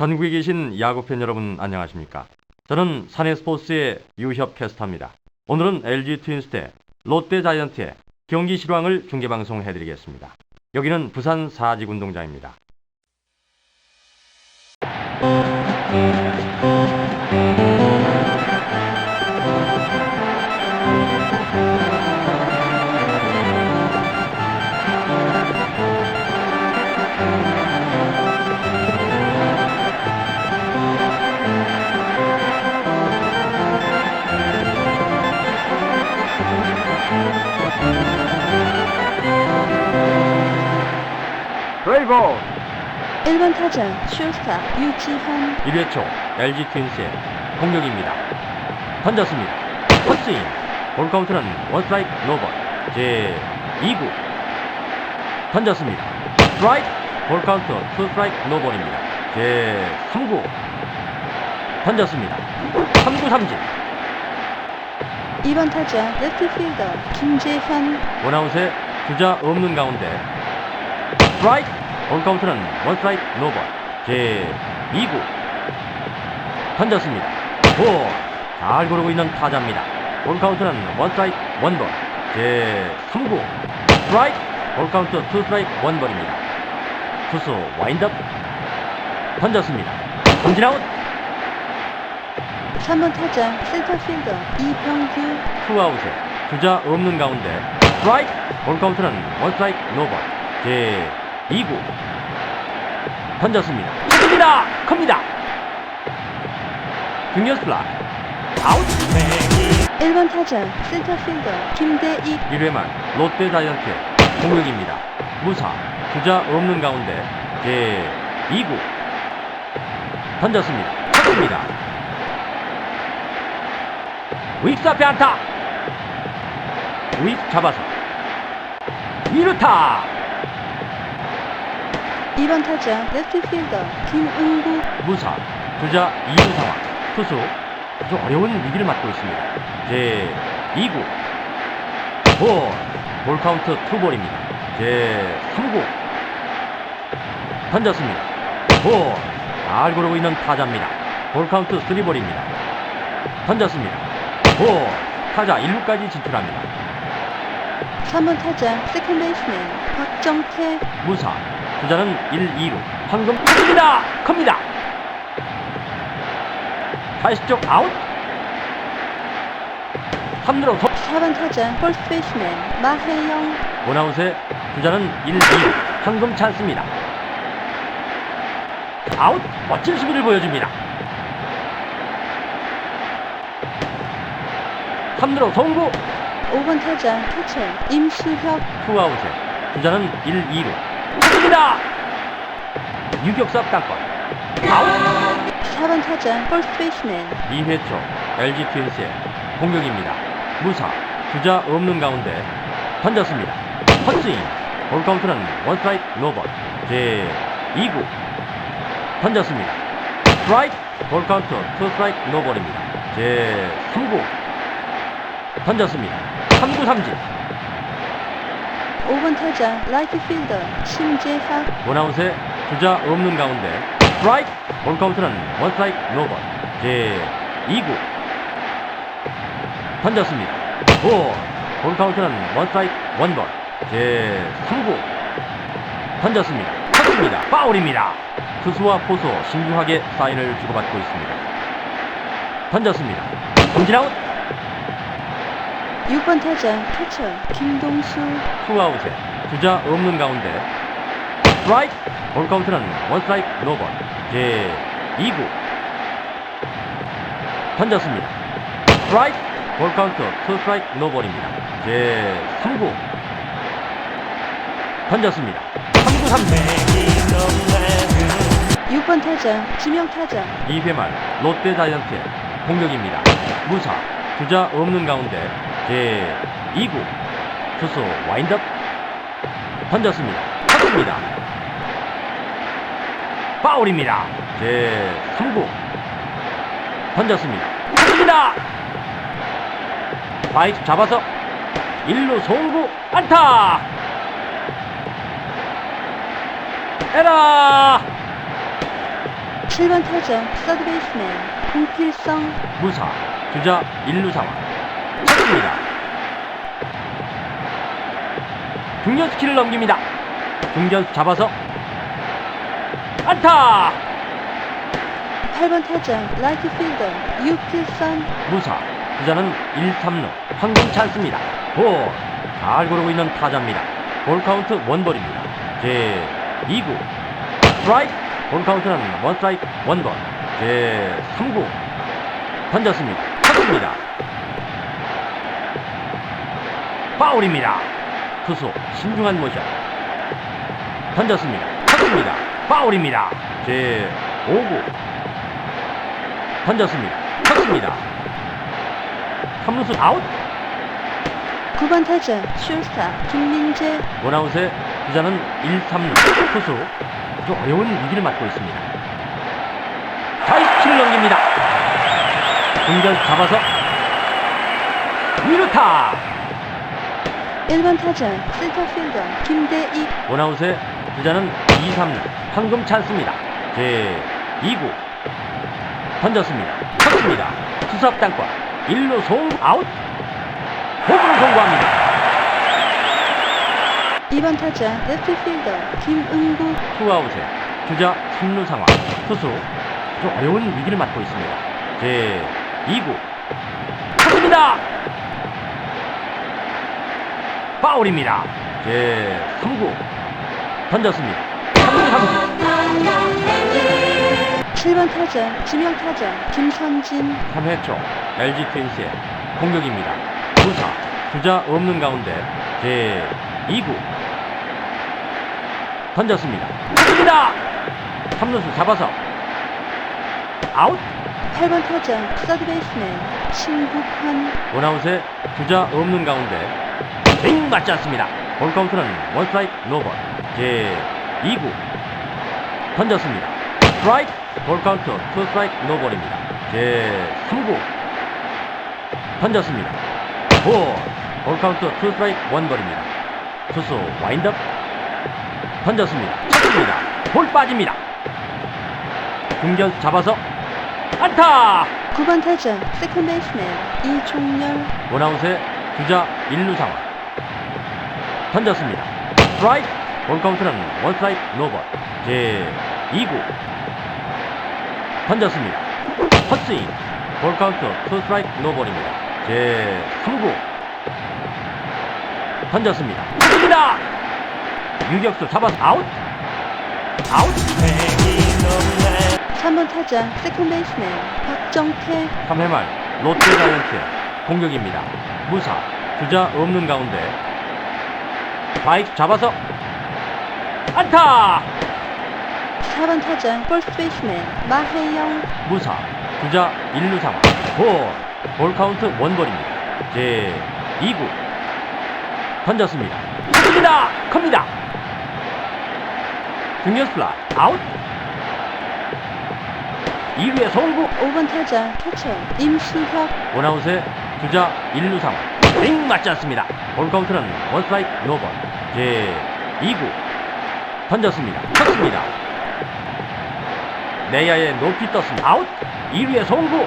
전국에 계신 야구팬 여러분 안녕하십니까? 저는 사내스포츠의 유협 캐스터입니다. 오늘은 LG 트윈스 대 롯데 자이언트의 경기 실황을 중계방송 해드리겠습니다. 여기는 부산 사직 운동장입니다. 브레이브 1번 타자 슈스타 유지환 1회 초 LG 트윈스의 공격입니다. 던졌습니다. 헛스윙. 볼 카운트는 원스트라이크 노볼. 제 2구. 던졌습니다. 스트라이크. 볼 카운트 투 스트라이크 노볼입니다. 제 3구. 던졌습니다. 3구 삼진. 2번 타자 레프트필더 김재현 원아웃에 주자 없는 가운데 스트라이크. 볼 카운트는 원스트라이크 노볼. 제 2구. 던졌습니다. 볼. 잘 고르고 있는 타자입니다. 볼 카운트는 원스트라이크 원볼. 제 3구. 스트라이크. 볼 카운트 투 스트라이크 원볼입니다. 투수 와인드업. 던졌습니다. 삼진 아웃. 3번 타자 센터필더 이병규 투아웃에 주자 없는 가운데 스트라이크. 볼 카운트는 원스트라이크 노볼. 제 2구. 던졌습니다. 큽니다. 큽니다. 중견 슬라 아웃. 1번 타자 센터필더 김대익 1회 말 롯데 자이언트의 공격입니다. 무사 주자 없는 가운데 제 2구 던졌습니다. 쳤습니다. 윅스 앞에 안타. 윅 잡아서 2루타 2번 타자 레프트필더 김은구 무사 주자 2루 상황 투수 아주 어려운 위기를 맞고 있습니다. 제 2구 볼, 볼 카운트 투볼입니다. 제 3구 던졌습니다. 볼, 잘 고르고 있는 타자입니다. 볼 카운트 3볼입니다. 던졌습니다. 볼, 타자 1루까지 진출합니다. 3번 타자 세컨 베이스맨 박정태 무사 주자는 1, 2루 황금 큽니다. 큽니다. 다시 쪽 아웃. 3루로 더. 4번 타자 폴스 베이스맨 마혜영. 원아웃에 주자는 1, 2루 황금 찬스입니다. 아웃. 멋진 수비를 보여줍니다. 3루로 송구. 5번 타자 캐쳐 임수혁. 투아웃에 주자는 1, 2루 큽니다 유격수 땅볼 아웃 4번 타자 폴스 베이스맨 2회 초 LG 트윈스의 공격입니다. 무사 주자 없는 가운데 던졌습니다. 헛스윙 볼 카운트는 원스트라이크 노볼 제 2구 던졌습니다. 스트라이크 볼 카운트 투 스트라이크 노볼입니다. 제 3구 던졌습니다. 3구 삼진 5번 타자 라이트 필더 심재학 원아웃에 주자 없는 가운데 스트라이크 볼 카운트는 원스트라이크 노볼. 제 2구. 던졌습니다. 볼, 볼 카운트는 원스트라이크 원볼. 제 3구. 던졌습니다. 쳤습니다. 파울입니다. 투수와 포수 신중하게 사인을 주고받고 있습니다. 던졌습니다. 삼진 아웃 6번 타자 캐쳐 김동수. 투아웃에 주자 없는 가운데 스트라이크. 볼 카운트는 원 스트라이크 노볼. 제 2구. 던졌습니다. 스트라이크. 볼 카운트 투 스트라이크 노볼입니다. 제 3구. 던졌습니다. 3구 3진 6번 타자 지명 타자. 2회 말 롯데 자이언트의 공격입니다. 무사 주자 없는 가운데 제 2구 투수 와인드업 던졌습니다. 쳤습니다. 파울입니다. 제 3구 던졌습니다. 쳤습니다. 바이크 잡아서 1루 송구 안타 에라 7번 타자 서드 베이스맨 홍필성 무사 주자 1루 상황 쳤 습니다. 중견 스키를 넘깁니다. 중견 잡아서 안타! 8번 타자 라이트 필더 유필선. 무사 주자는 1, 3루. 황금 찬스입니다. 볼 잘 고르고 있는 타자입니다. 볼 카운트 원볼입니다. 제 2구. 스트라이크! 볼 카운트는 원 스트라이크 원볼. 제 3구. 던졌습니다. 쳤습니다 파울입니다. 투수 신중한 모션. 던졌습니다. 쳤습니다. 파울입니다. 제 5구. 던졌습니다. 쳤습니다. 3루수 아웃. 9번 타자 슈스타 김민재. 원아웃에 주자는 1, 3루. 투수. 아주 어려운 위기를 맞고 있습니다. 좌익키를 넘깁니다. 중견 잡아서. 2루타 1번 타자 센터필더 김대익. 원아웃에 주자는 2, 3루 황금 찬스입니다. 제 2구. 던졌습니다. 쳤습니다. 투수앞 땅과 1루 송 아웃. 홈으로 성공합니다. 2번 타자 레프트 필더 김은구. 투아웃에 주자 3루 상황. 투수 아주 어려운 위기를 맞고 있습니다. 제 2구. 쳤습니다 파울입니다. 제 3구 던졌습니다. 3구 3구 7번 타자 지명 타자 김선진. 3회 초 LG 트윈스의 공격입니다. 무사 주자 없는 가운데 제 2구. 던졌습니다. 쳤습니다! 3루수 잡아서 아웃. 8번 타자 서드 베이스맨 신국환. 원아웃에 주자 없는 가운데 링 맞지 않습니다. 볼 카운트는 원 스트라이크 노볼 제 2구 던졌습니다. 스트라이크 볼 카운트 투 스트라이크 노볼입니다. 제 3구 던졌습니다. 볼, 볼 카운트 투 스트라이크 원볼입니다. 투수 와인드업 던졌습니다. 쳤습니다. 볼 빠집니다. 중견 잡아서 안타! 9번 타자 세컨 베이스맨 이종열 원아웃에 주자 1루 상황 던졌습니다. 스트라이크 볼 카운트는 원 스트라이크 노볼. 제 2구. 던졌습니다. 헛스윙 볼 카운트 투 스트라이크 노볼입니다. 제 3구. 던졌습니다. 쳤습니다! 유격수 잡아서 아웃! 아웃! 3번 타자 세컨 베이스맨 박정태. 3회 말 롯데 자이언츠의 공격입니다. 무사 주자 없는 가운데 바이크 잡아서 안타! 4번 타자 퍼스트 베이스맨 마혜영. 무사 주자 1루 상황 볼, 볼 카운트 원볼입니다. 제 2구. 던졌습니다. 큽니다! 큽니다! 중견 슬라 아웃! 2루에 송구. 5번 타자 캐쳐 임수혁. 원아웃에 주자 1루 상황 링 맞지 않습니다. 볼 카운트는 원 스트라이크 노볼. 제 2구. 던졌습니다. 쳤습니다. 내야에 높이 떴습니다. 아웃! 2루에 송구!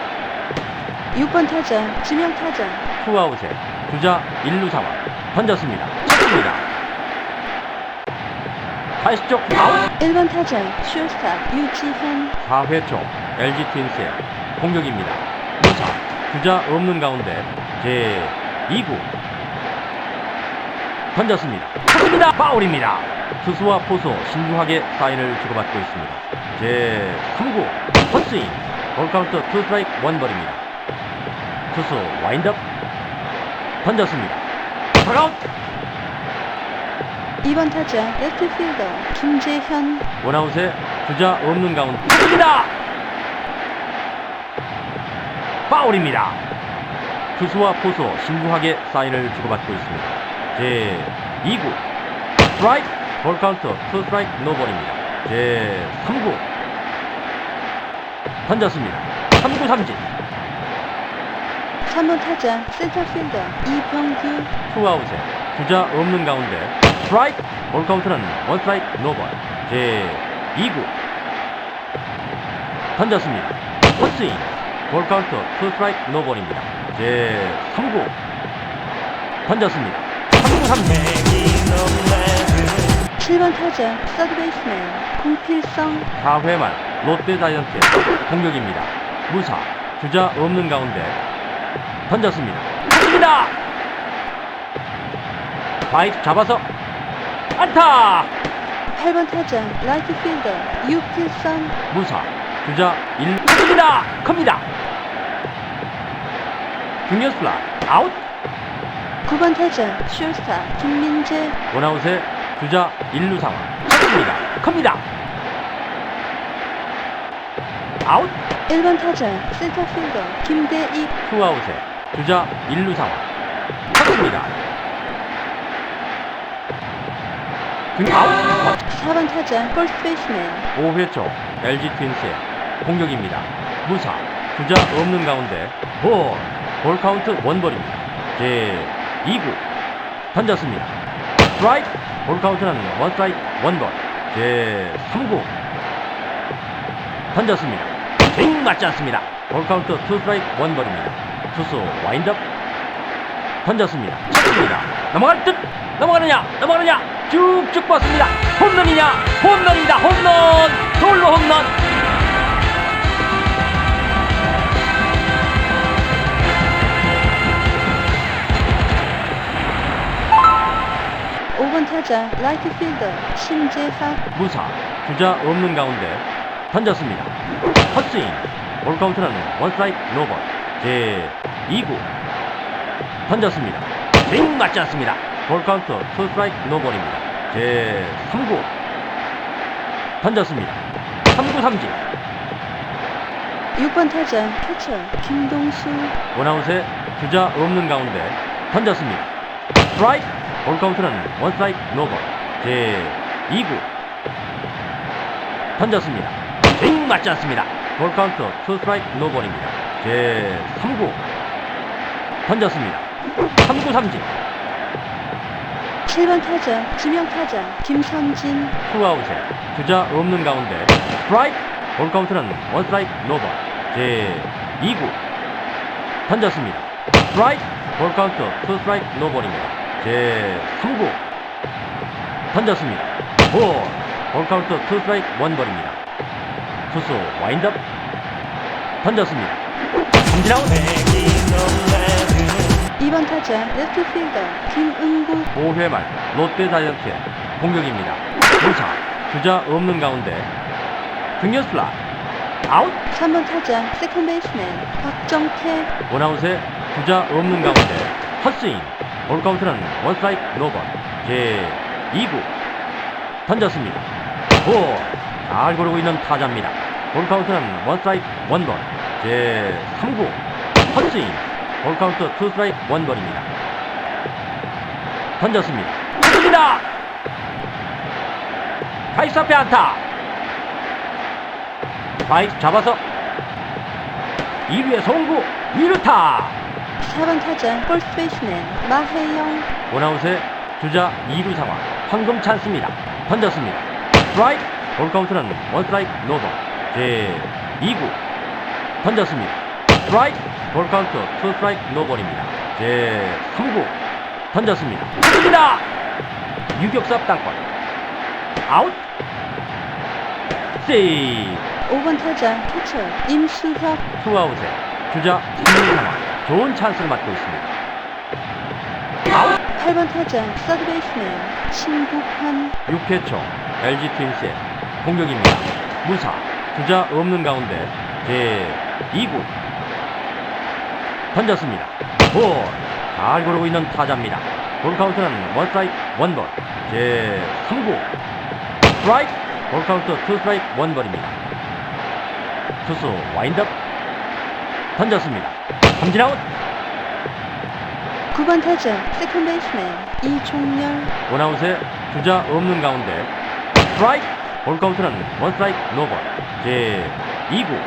6번 타자 지명 타자 투아웃에 주자 1루 상황 던졌습니다. 쳤습니다. 80쪽 아웃! 1번 타자 슈스타 유지현. 4회 초 LG 트윈스의 공격입니다. 주자 없는 가운데 제 2구 던졌습니다. 쳤습니다. 파울입니다. 투수와 포수 신중하게 사인을 주고받고 있습니다. 제 3구 헛스윙 볼 카운트 투 스트라이크 원볼입니다. 투수 와인드업 던졌습니다. 타가웃 2번 타자 레프트 필더 김재현 원아웃에 주자 없는 가운데 쳤습니다. 파울입니다. 투수와 포수 신중하게 사인을 주고받고 있습니다. 제 2구 스트라이크 볼 카운트 투 스트라이크 노볼입니다. 제 3구 던졌습니다. 3구 삼진 3번 타자 센터 필더 이병규 투아웃에 주자 없는 가운데 스트라이크 볼 카운트는 원 스트라이크 노볼 제 2구 던졌습니다. 헛스윙. 볼 카운트 투 스트라이크 노볼입니다. 제 3구. 던졌습니다. 3구 3진. 7번 타자 서드 베이스맨 공필성 4회 말 롯데 자이언트의 공격입니다. 무사 주자 없는 가운데 던졌습니다. 쳤습니다. 바이트 잡아서 안타. 8번 타자 라이트 필더 유필성 무사 주자 1 쳤습니다. 큽니다. 중견 슬라 아웃. 9번 타자 슈스타 김민재 원아웃에 주자 1루 상황 쳤습니다. 큽니다. 아웃. 1번 타자 센터 필더 김대익 투아웃에 주자 1루 상황 쳤습니다. 등 아웃 4번 타자 폴스 베이스맨 5회 초 LG 트윈스의 공격입니다. 무사 주자 없는 가운데 볼, 볼 카운트 원볼입니다. 제 2구 던졌습니다. 스트라이크 볼 카운트는 원 스트라이크 원볼 제 3구 던졌습니다. 스윙 맞지 않습니다. 볼 카운트 투 스트라이크 원볼입니다. 투수 와인드업 던졌습니다. 쳤습니다. 넘어갈 듯 넘어가느냐 넘어가느냐 쭉쭉 뻗습니다. 홈런이냐 홈런입니다. 홈런 돌로 홈런 5번 타자 라이트 필더 신재학 무사 주자 없는 가운데 던졌습니다. 헛스윙 볼 카운트는 원 스트라이크 노볼 제 2구 던졌습니다. 스윙 맞지 않습니다. 볼 카운트 투 스트라이크 노볼입니다. 제 3구 던졌습니다. 3구 삼진 6번 타자 캐쳐 김동수 원아웃에 주자 없는 가운데 던졌습니다. 스트라이크 볼 카운트는 원 스트라이크 노볼. 제 2구. 던졌습니다. 스윙 맞지 않습니다. 볼 카운트 투 스트라이크 노볼입니다. 제 3구. 던졌습니다. 3구 삼진. 7번 타자 지명 타자 김선진. 투아웃에 주자 없는 가운데 스트라이크 볼 카운트는 원 스트라이크 노볼. 제 2구. 던졌습니다. 스트라이크 볼 카운트 투 스트라이크 노볼입니다 제 3구 던졌습니다. 볼 볼 카운트 투 스트라이크 원볼입니다. 투수 와인드업. 던졌습니다. 삼진아웃. 2번 타자 레프트 필더 김은구. 5회 말 롯데 자이언트의 공격입니다. 무사 주자 없는 가운데. 중견 슬라 아웃. 3번 타자 세컨 베이스맨 박정태. 원아웃에 주자 없는 가운데 헛스윙 볼 카운트는 원 스트라이크 노볼 제 2구 던졌습니다. 볼잘 고르고 있는 타자입니다. 볼 카운트는 원 스트라이크 원볼 제 3구 헛스윙 볼 카운트 투 스트라이크 원볼입니다. 던졌습니다. 쳤습니다. 바이스 앞에 안타. 바이스 잡아서 2루에 송구 2루타. 4번 타자 폴스 베이스맨 마혜영. 원아웃에 주자 2루 상황. 황금 찬스입니다. 던졌습니다. 스트라이크. 볼 카운트는 원 스트라이크 노볼. 제 2구. 던졌습니다. 스트라이크. 볼 카운트 투 스트라이크 노볼입니다. 제 3구. 던졌습니다. 쳤습니다. 유격수 땅볼. 아웃. 세이. 5번 타자 캐쳐 임수혁. 투아웃에 주자 3루 상황 좋은 찬스를 맞고 있습니다. 아웃 8번 타자 서드 베이스맨 신국환 6회 초 LG 트윈스의 공격입니다. 무사 주자 없는 가운데 제 2구 던졌습니다. 볼 잘 고르고 있는 타자입니다. 볼 카운트는 원 스트라이크 원볼 제 3구 스트라이크 볼 카운트 투 스트라이크 원볼입니다. 투수 와인드업 던졌습니다. 삼진 아웃. 9번 타자 세컨 베이스맨 이종열 원아웃에 주자 없는 가운데 스트라이크. 볼 카운트는 원 스트라이크 노볼. 제 2구.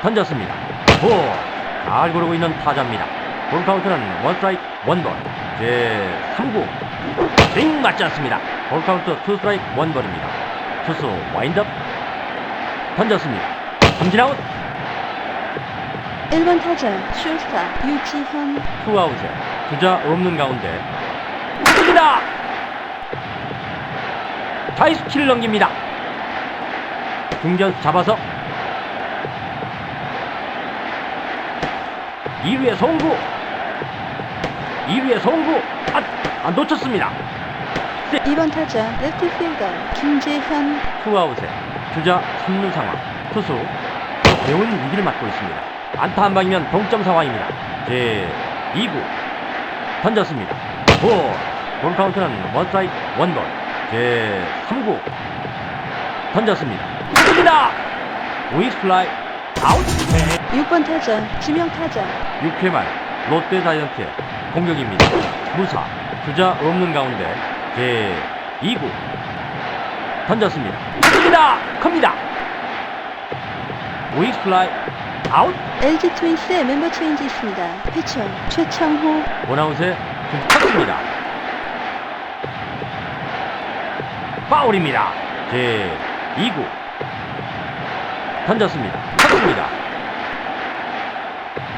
던졌습니다. 볼잘 고르고 있는 타자입니다. 볼 카운트는 원 스트라이크 원볼. 제 3구. 스윙 맞지 않습니다. 볼 카운트 투 스트라이크 원볼입니다. 투수 와인드업. 던졌습니다. 삼진 아웃 1번 타자 슈스타 유지현 투아웃에 주자 없는 가운데. 니다! 좌익수 키를 넘깁니다. 중견수 잡아서. 2루에 송구. 2루에 송구. 아, 아 놓쳤습니다. 2번 타자 레프트 필더 김재현. 투아웃에 주자 3루 상황. 투수 배운 위기를 맞고 있습니다 안타 한 방이면 동점 상황입니다. 제 2구. 던졌습니다. 볼, 볼 카운트는 원사이드 원볼. 제 3구. 던졌습니다. 습니다! 우익 플라이. 아웃. 6번 타자 지명 타자 6회 말 롯데 자이언트의 공격입니다. 무사 주자 없는 가운데. 제 2구. 던졌습니다. 큽니다. 큽니다. 우익 플라이 아웃 LG 트윈스의 멤버 체인지 있습니다. 피처 최창호 원아웃에 쳤습니다. 파울입니다. 제 2구 던졌습니다. 쳤습니다.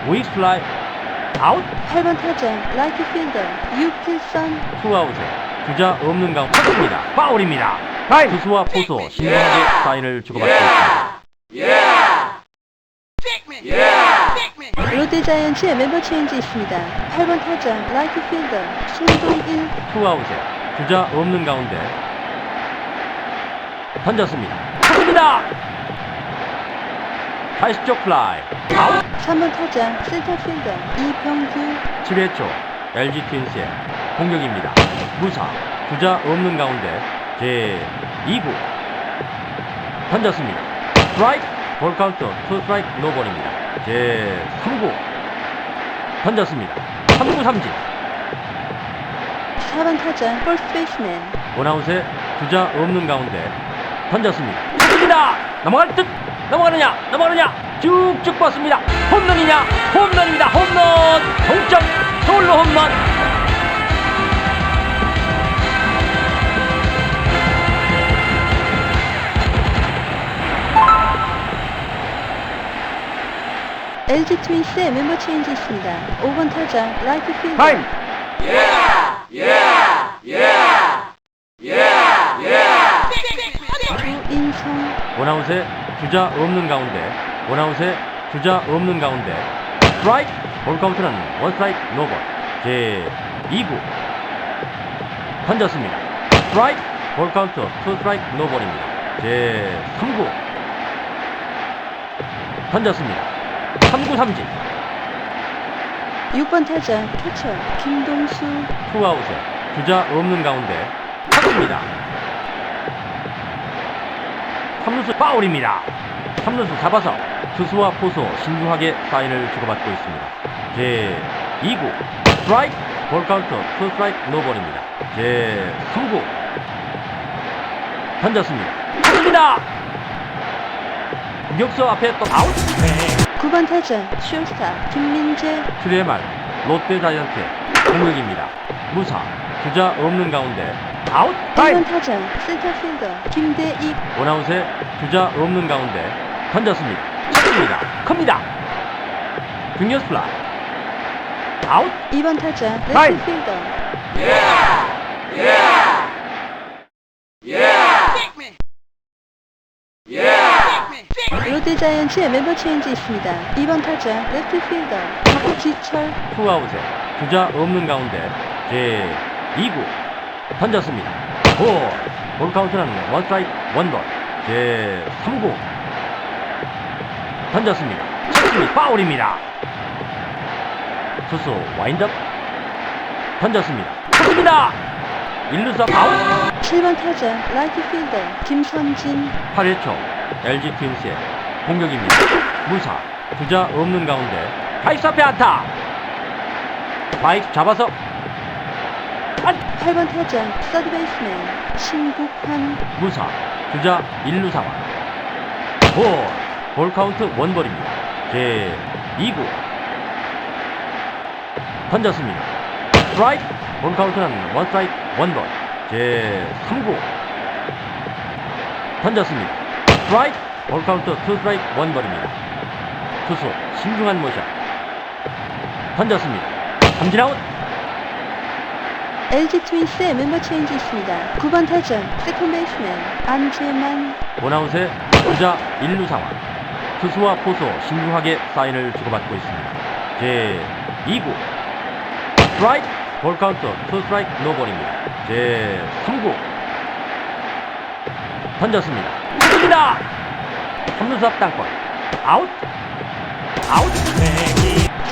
우익 플라이 아웃 8번 타자 라이트 필더 유필선 투아웃에 주자 없는 가운데 쳤습니다. 파울입니다. 타임! 투수와 포수 신중하게 사인을 주고받고 있습니다. 롯데 자이언츠의 멤버 체인지 있습니다. 8번 타자 라이트 필더 손동일 투아웃에 주자 없는 가운데 던졌습니다. 쳤습니다. 다시 쪽 플라이 아웃 3번 타자 센터 필더 이병규 7회 초 LG 트윈스의 공격입니다. 무사 주자 없는 가운데 제 2구 던졌습니다. 스트라이크 볼 카운트 투 스트라이크 노볼입니다. 제 3구. 던졌습니다. 3구 삼진. 4번 타자 폴스 베이스맨. 원아웃에 주자 없는 가운데 던졌습니다. 습니다. 넘어갈 듯. 넘어가느냐? 넘어가느냐? 쭉쭉 뻗습니다. 홈런이냐? 홈런입니다. 홈런. 동점. 서울로 홈런 LG 트윈스의 멤버 체인지 있습니다. 5번 타자 라이트 필더 타임! 조인성. 원아웃에 주자 없는 가운데 원아웃에 주자 없는 가운데. 스트라이크 볼 카운트는 원 스트라이크 노볼. 제 2구. 던졌습니다. 스트라이크 볼 카운트 투 스트라이크 노볼입니다. 제 3구. 던졌습니다 3구 삼진. 6번 타자 캐쳐 김동수. 투아웃에 주자 없는 가운데 쳤습니다. 3루수 파울입니다. 3루수 잡아서 투수와 포수 신중하게 사인을 주고받고 있습니다. 제 2구 스트라이크 볼 카운트 투 스트라이크 노볼입니다. 제 3구. 던졌습니다. 쳤습니다 공격수 앞에 또 아웃. 9번 타자 슈스타 김민재. 7회 말 롯데 자이언트의 공격입니다. 무사 주자 없는 가운데 아웃. 1번 타자 센터 필더 김대익. 원아웃에 주자 없는 가운데 던졌습니다. 쳤습니다. 큽니다. 중견 플라. 아웃. 2번 타자 타임! 레프트 필더. 롯데 자이언츠의 멤버 체인지 있습니다. 2번 타자 레프트 필더 박지철 투아웃에 주자 없는 가운데 제 2구 던졌습니다. 볼, 볼 카운트는 원 스트라이크 원볼 제 3구 던졌습니다. 쳤습니다. 파울입니다. 투수 와인드업 던졌습니다. 쳤습니다. 1루수 아웃 7번 타자 라이트 필더 김선진 8회 초 LG 트윈스의 공격입니다. 무사 주자 없는 가운데 바이스 앞에 안타. 바이스 잡아서 안! 8번 타자 서드 베이스맨 신국환. 무사 주자 1루 상황 볼, 볼 카운트 원볼입니다. 제 2구. 던졌습니다. 스트라이크! 볼 카운트는 원 스트라이크 원볼. 제 3구. 던졌습니다. 스트라이크 볼 카운트 투 스트라이크 원볼입니다. 투수 신중한 모션. 던졌습니다. 삼진 아웃. LG 트윈스의 멤버 체인지 있습니다. 9번 타자 세컨 베이스맨 안재만 원아웃에 주자 1루 상황. 투수와 포수 신중하게 사인을 주고받고 있습니다. 제 2구 스트라이크 볼 카운트 투 스트라이크 노볼입니다. 제 3구 던졌습니다. 니다 3루수 앞 땅볼 아웃 아웃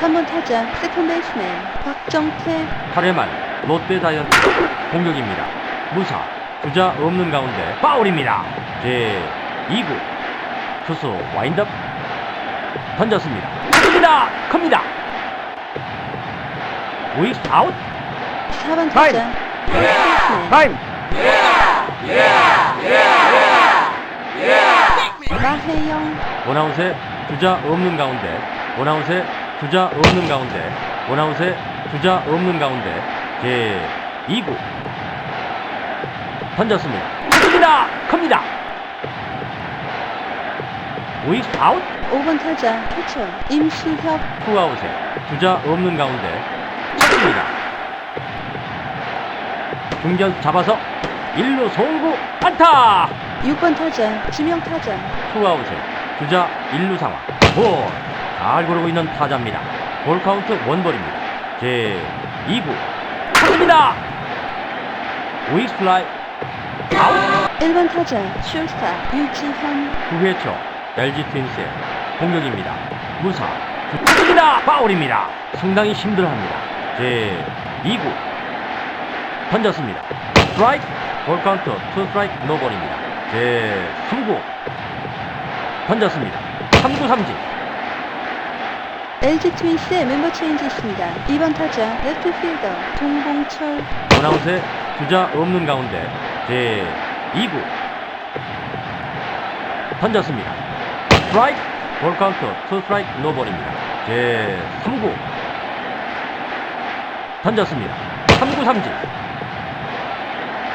3번 타자 세컨 베이스맨 박정태 8회 말 롯데 자이언츠 공격입니다. 무사 주자 없는 가운데 파울입니다. 제 2구 투수 와인드업 던졌습니다. 큽니다. 큽니다. 우익 아웃 4번 타자 베이스맨 타임! 마혜영 원아웃에 주자 없는 가운데 원아웃에 주자 없는 가운데 원아웃에 주자 없는 가운데 제 2구 던졌습니다. 큽니다. 큽니다. 우익 아웃 5번 타자 캐쳐 임수혁 투아웃에 주자 없는 가운데 쳤습니다. 중견 잡아서 1루 송구 안타 6번 타자 지명 타자 투아웃에 주자 1루 상황 볼잘 고르고 있는 타자입니다. 볼 카운트 원볼입니다. 제 2구 쳤습니다. 우익 슬라이 아웃 1번 타자 슈스타 유지현 9회 초 LG 트윈스의 공격입니다. 무사 쳤습니다. 파울입니다. 상당히 힘들어합니다. 제 2구 던졌습니다. 스트라이크 볼 카운트 투 스트라이크 노볼입니다. 제 3구 던졌습니다. 3구 삼진 LG 트윈스의 멤버 체인지 있습니다. 2번 타자 레프트 필더 동봉철 원아웃에 주자 없는 가운데 제 2구 던졌습니다. 스트라이크 볼 카운트 투 스트라이크 노볼입니다. 제 3구 던졌습니다. 3구 삼진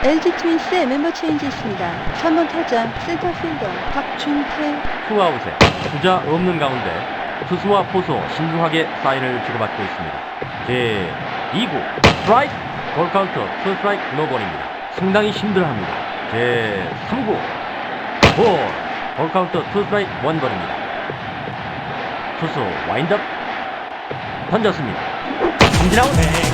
LG 트윈스의 멤버 체인지 있습니다. 3번 타자 센터 필더 박준태 투아웃에 주자 없는 가운데 투수와 포수 신중하게 사인을 주고받고 있습니다. 제 2구 스트라이크 볼 카운트 투 스트라이크 노볼입니다. 상당히 힘들어합니다. 제 3구 볼 볼 카운트 투 스트라이크 원볼입니다. 투수 와인드업 던졌습니다. 삼진 아웃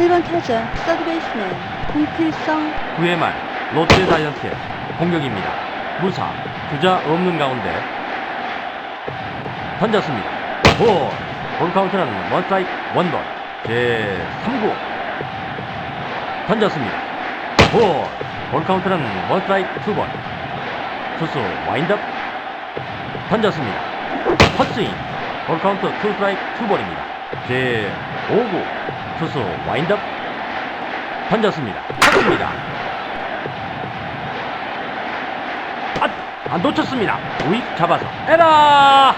7번 타자 서드 베이스맨 공필성 9회 말 롯데 자이언츠의 공격입니다. 무사 주자 없는 가운데 던졌습니다. 볼, 볼 카운트는 원 스트라이크 원볼 제 3구 던졌습니다. 볼, 볼 카운트는 원 스트라이크 투볼 투수 와인드업 던졌습니다. 헛스윙 볼 카운트 투 스트라이크 투볼입니다. 제 5구 투수 와인드업 던졌습니다. 아, 안 놓쳤습니다. 우익 잡아서 에라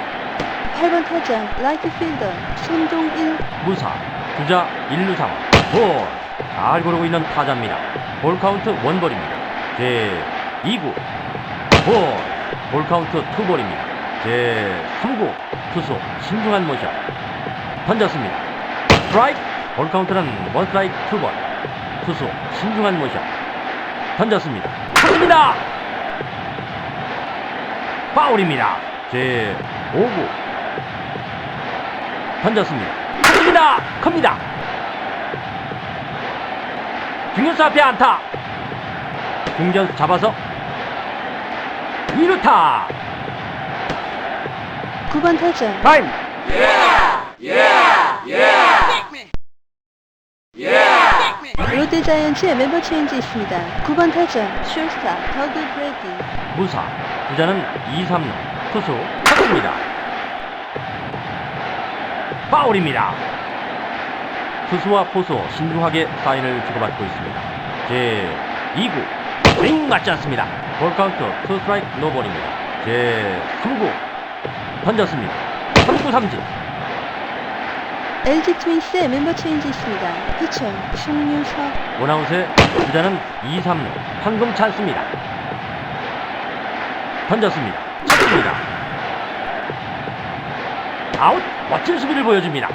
8번 타자 라이트 필더 손동일 무사 주자 1루 상황 볼잘 고르고 있는 타자입니다. 볼 카운트 원볼입니다. 제 2구 볼볼 카운트 투볼입니다. 제 3구 투수 신중한 모션 던졌습니다. 스트라이크 볼 카운트는 원 스트라이크 투볼 투수 신중한 모션 던졌습니다. 쳤습니다. 파울입니다. 제 5구 던졌습니다. 큽니다. 큽니다. 중견수 앞에 안타. 중견수 잡아서 2루타. 9번 타자 타임! 롯데 자이언츠의 멤버 체인지 있습니다. 9번 타자 슈스타 더드 브레디 무사. 주자는 2, 3루. 투수 쳤습니다. 파울입니다. 투수와 포수 신중하게 사인을 주고받고 있습니다. 제 2구 스윙 맞지 않습니다. 볼 카운트 투 스트라이크 노볼입니다. 제 3구 던졌습니다. 3구 삼진 LG 트윈스의 멤버 체인지 있습니다. 피처 송윤석, 원아웃에 주자는 2, 3루 황금 찬스입니다. 던졌습니다. 쳤습니다. 아웃 멋진 수비를 보여줍니다.